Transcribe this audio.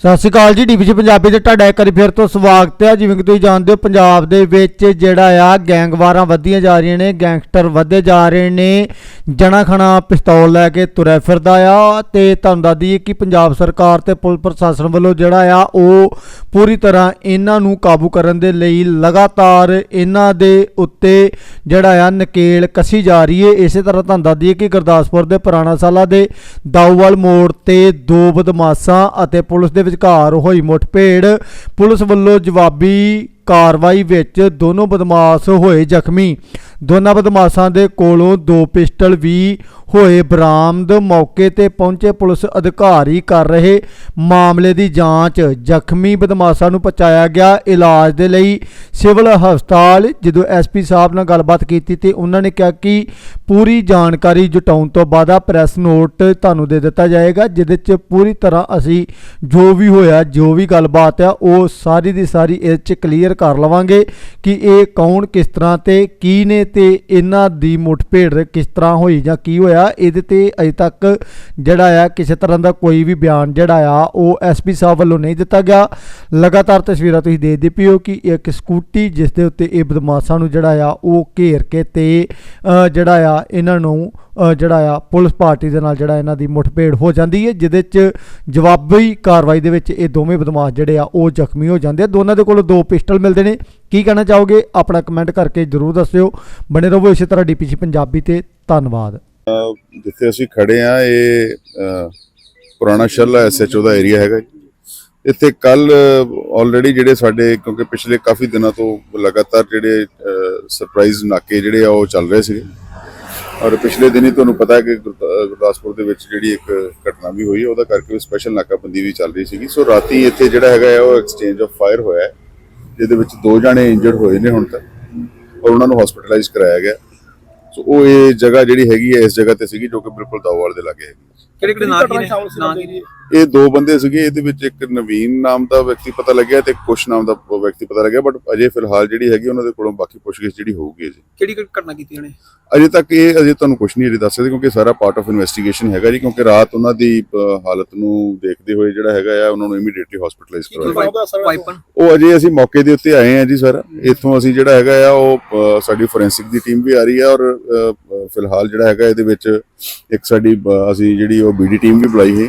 ਸਤਿ ਸ਼੍ਰੀ ਅਕਾਲ ਜੀ ਡੀਬੀਸੀ ਪੰਜਾਬੀ ਦੇ ਤੁਹਾਡਾ ਇੱਕ ਵਾਰੀ ਫਿਰ ਤੋਂ ਸਵਾਗਤ ਹੈ। ਜਿਵੇਂ ਕਿ ਤੁਸੀਂ ਜਾਣਦੇ ਹੋ, ਪੰਜਾਬ ਦੇ ਵਿੱਚ ਜਿਹੜਾ ਆ ਗੈਂਗਵਾਰਾਂ ਵਧੀਆਂ ਜਾ ਰਹੀਆਂ ਨੇ, ਗੈਂਗਸਟਰ ਵਧਦੇ ਜਾ ਰਹੇ ਨੇ। ਜਣਾ ਖਣਾ ਪਿਸਤੌਲ ਲੈ ਕੇ ਤੁਰਿਆ ਫਿਰਦਾ ਆ ਤੇ ਤੁਹਾਨੂੰ ਦੱਸ ਦਈਏ ਕਿ ਪੰਜਾਬ ਸਰਕਾਰ ਤੇ ਪੁਲਿਸ ਪ੍ਰਸ਼ਾਸਨ ਵੱਲੋਂ ਜਿਹੜਾ ਆ, ਉਹ ਪੂਰੀ ਤਰ੍ਹਾਂ ਇਹਨਾਂ ਨੂੰ ਕਾਬੂ ਕਰਨ ਦੇ ਲਈ ਲਗਾਤਾਰ ਇਹਨਾਂ ਦੇ ਉੱਤੇ ਜਿਹੜਾ ਆ, ਨਕੇਲ ਕੱਸੀ ਜਾ ਰਹੀ ਹੈ। ਇਸੇ ਤਰ੍ਹਾਂ ਤੁਹਾਨੂੰ ਦੱਸ ਦਈਏ ਕਿ ਗੁਰਦਾਸਪੁਰ ਦੇ ਪੁਰਾਣਾ ਸਾਲਾ ਦੇ ਦਾਊਵਾਲ ਮੋੜ ਤੇ ਦੋ ਬਦਮਾਸ਼ਾਂ ਅਤੇ ਪੁਲਿਸ ਦੇ ਵਿਚਕਾਰ ਹੋਈ ਮੁੱਠਭੇੜ ਪੁਲਿਸ ਵੱਲੋਂ ਜਵਾਬੀ ਕਾਰਵਾਈ ਵਿੱਚ ਦੋਨੋਂ ਬਦਮਾਸ਼ ਹੋਏ ਜ਼ਖਮੀ। ਦੋਨਾਂ ਬਦਮਾਸ਼ਾਂ ਦੇ ਕੋਲੋਂ ਦੋ ਪਿਸਟਲ ਵੀ ਹੋਏ ਬਰਾਮਦ। ਮੌਕੇ ਤੇ ਪਹੁੰਚੇ ਪੁਲਿਸ ਅਧਿਕਾਰੀ ਕਰ ਰਹੇ ਮਾਮਲੇ ਦੀ ਜਾਂਚ। ਜ਼ਖਮੀ ਬਦਮਾਸ਼ਾਂ ਨੂੰ ਪਹੁੰਚਾਇਆ ਗਿਆ ਇਲਾਜ ਦੇ ਲਈ ਸਿਵਲ ਹਸਪਤਾਲ। ਜਦੋਂ ਐਸਪੀ ਸਾਹਿਬ ਨਾਲ ਗੱਲਬਾਤ ਕੀਤੀ ਤੇ ਉਹਨਾਂ ਨੇ ਕਿਹਾ ਕਿ ਪੂਰੀ ਜਾਣਕਾਰੀ ਜੁਟਾਉਣ ਤੋਂ ਬਾਅਦ ਆ ਪ੍ਰੈਸ ਨੋਟ ਤੁਹਾਨੂੰ ਦੇ ਦਿੱਤਾ ਜਾਏਗਾ, ਜਿਹਦੇ 'ਚ ਪੂਰੀ ਤਰ੍ਹਾਂ ਅਸੀਂ ਜੋ ਵੀ ਹੋਇਆ, ਜੋ ਵੀ ਗੱਲਬਾਤ ਆ, ਉਹ ਸਾਰੀ ਦੀ ਸਾਰੀ ਇਹ 'ਚ ਕਲੀਅਰ ਕਰ ਲਵਾਂਗੇ ਕਿ ਇਹ ਕੌਣ, ਕਿਸ ਤਰ੍ਹਾਂ ਤੇ ਕੀ ਨੇ ਤੇ ਇਹਨਾਂ ਦੀ ਮੁੱਠਭੇੜ ਕਿਸ ਤਰ੍ਹਾਂ ਹੋਈ ਜਾਂ ਕੀ ਹੋਇਆ? ਇਹਦੇ ਤੇ ਅਜੇ ਤੱਕ ਜਿਹੜਾ ਆ, ਕਿਸੇ ਤਰ੍ਹਾਂ ਦਾ ਕੋਈ ਵੀ ਬਿਆਨ ਜਿਹੜਾ ਆ, ਉਹ ਐਸਪੀ ਸਾਹਿਬ ਵੱਲੋਂ ਨਹੀਂ ਦਿੱਤਾ ਗਿਆ। ਲਗਾਤਾਰ ਤਸਵੀਰਾਂ ਤੁਸੀਂ ਦੇਖਦੇ ਪਿਓ ਕਿ ਇੱਕ ਸਕੂਟੀ ਜਿਸ ਦੇ ਉੱਤੇ ਇਹ ਬਦਮਾਸ਼ਾਂ ਨੂੰ ਜਿਹੜਾ ਆ, ਉਹ ਘੇਰ ਕੇ ਤੇ ਜਿਹੜਾ ਆ, ਇਹਨਾਂ ਨੂੰ ਜਿਹੜਾ ਆ, ਪੁਲਿਸ ਪਾਰਟੀ ਦੇ ਨਾਲ ਜਿਹੜਾ ਇਹਨਾਂ ਦੀ ਮੁੱਠਭੇੜ ਹੋ ਜਾਂਦੀ ਹੈ, ਜਿਹਦੇ 'ਚ ਜਵਾਬੀ ਕਾਰਵਾਈ ਦੇ ਵਿੱਚ ਇਹ ਦੋਵੇਂ ਬਦਮਾਸ਼ ਜਿਹੜੇ ਆ, ਉਹ ਜ਼ਖਮੀ ਹੋ ਜਾਂਦੇ ਆ। ਦੋਨਾਂ ਦੇ ਕੋਲੋਂ ਦੋ ਪਿਸਟਲ ਮਿਲਦੇ ਨੇ। ਕੀ ਕਹਿਣਾ ਚਾਹੋਗੇ? ਆਪਣਾ ਕਮੈਂਟ ਕਰਕੇ ਜਰੂਰ ਦੱਸਿਓ। ਬਣੇ ਰਹੋ ਇਸੇ ਤਰ੍ਹਾਂ ਡੀਪੀਸੀ ਪੰਜਾਬੀ ਤੇ ਧੰਨਵਾਦ। ਜਿੱਥੇ ਅਸੀਂ ਖੜੇ ਆ ਇਹ ਅ, ਪੁਰਾਣਾ ਸ਼ੱਲਾ ਐਸਐਚਓ ਦਾ ਏਰੀਆ ਹੈਗਾ ਇੱਥੇ ਕੱਲ ਆਲਰੇਡੀ ਜਿਹੜੇ ਸਾਡੇ ਕਿਉਂਕਿ ਪਿਛਲੇ ਕਾਫੀ ਦਿਨਾਂ ਤੋਂ ਲਗਾਤਾਰ ਜਿਹੜੇ ਸਰਪ੍ਰਾਈਜ਼ ਨਾਕੇ ਜਿਹੜੇ ਆ ਉਹ ਚੱਲ ਰਹੇ ਸੀਗੇ। ਔਰ ਪਿਛਲੇ ਦਿਨੀ ਤੁਹਾਨੂੰ ਪਤਾ ਹੈ ਕਿ ਗੁਰਦਾ- ਗੁਰਦਾਸਪੁਰ ਦੇ ਵਿੱਚ ਜਿਹੜੀ ਇੱਕ ਘਟਨਾ ਵੀ ਹੋਈ ਉਹਦਾ ਕਰਕੇ ਵੀ ਸਪੈਸ਼ਲ ਨਾਕਾਬੰਦੀ ਵੀ ਚੱਲ ਰਹੀ ਸੀਗੀ। ਸੋ ਰਾਤੀ ਇੱਥੇ ਜਿਹੜਾ ਹੈਗਾ ਹੈ ਉਹ ਐਕਸਚੇਂਜ ਆਫ ਫਾਇਰ ਹੋਇਆ ਹੈ। ਜਿਹਦੇ ਵਿੱਚ ਦੋ ਜਾਣੇ ਇੰਜਰਡ ਹੋਏ ਨੇ ਹੁਣ ਤੱਕ ਔਰ ਉਹਨਾਂ ਨੂੰ ਹਸਪੀਟਲਾਈਜ਼ ਕਰਾਇਆ ਗਿਆ। ਸੋ ਉਹ ਇਹ ਜਗ੍ਹਾ ਜਿਹੜੀ ਹੈਗੀ ਹੈ ਇਸ ਜਗ੍ਹਾ ਤੇ ਸੀਗੀ ਜੋ ਕਿ ਬਿਲਕੁਲ ਦਾਊਵਾਲ ਦੇ ਲਾਗੇ ਹੈਗੀ ਕਿਹੜੇ ਕਿਹੜੇ ਨਾਂ ਕੀ ਨੇ? ਨਾਂ ਕੀ ਨੇ? ਇਹ ਦੋ ਬੰਦੇ ਸੀਗੇ ਇਹਦੇ ਵਿੱਚ ਇੱਕ ਨਵੀਨ ਨਾਮ ਦਾ ਵਿਅਕਤੀ ਪਤਾ ਲੱਗਿਆ ਤੇ ਕੁਸ਼ ਨਾਮ ਦਾ ਵਿਅਕਤੀ ਪਤਾ ਲੱਗਿਆ ਬਟ ਅਜੇ ਫਿਲਹਾਲ ਜਿਹੜੀ ਹੈਗੀ ਉਹਨਾਂ ਦੇ ਕੋਲੋਂ ਬਾਕੀ ਪੁੱਛਗਿੱਛ ਜਿਹੜੀ ਹੋਊਗੀ ਜੀ ਕਿਹੜੀ ਕਿਹੜੀ ਘਟਨਾ ਕੀਤੀ ਉਹਨੇ? ਅਜੇ ਤੱਕ ਇਹ ਅਜੇ ਤੁਹਾਨੂੰ ਕੁਝ ਨਹੀਂ ਅਜੇ ਦੱਸ ਸਕਦੇ ਕਿਉਂਕਿ ਸਾਰਾ ਪਾਰਟ ਆਫ ਇਨਵੈਸਟੀਗੇਸ਼ਨ ਹੈਗਾ ਜੀ ਕਿਉਂਕਿ ਰਾਤ ਉਹਨਾਂ ਦੀ ਹਾਲਤ ਨੂੰ ਦੇਖਦੇ ਹੋਏ ਜਿਹੜਾ ਹੈਗਾ ਆ ਉਹਨਾਂ ਨੂੰ ਇਮੀਡੀਏਟਲੀ ਹਸਪੀਟਲਾਈਜ਼ ਕਰਵਾਇਆ। ਉਹ ਅਜੇ ਅਸੀਂ ਮੌਕੇ ਦੇ ਉੱਤੇ ਆਏ ਆ ਜੀ ਸਰ। ਇੱਥੋਂ ਅਸੀਂ ਜਿਹੜਾ ਹੈਗਾ ਆ ਉਹ ਸਾਡੀ ਫੋਰੈਂਸਿਕ ਦੀ ਟੀਮ ਵੀ ਆ ਰਹੀ ਹੈ ਔਰ ਫਿਲਹਾਲ ਜਿਹੜਾ ਹੈਗਾ ਇਹਦੇ ਵਿੱਚ ਇੱਕ ਸਾਡੀ ਅਸੀਂ ਜਿਹੜੀ ਉਹ ਬੀਡੀ ਟੀਮ ਵੀ ਬੁਲਾਈ ਹੈ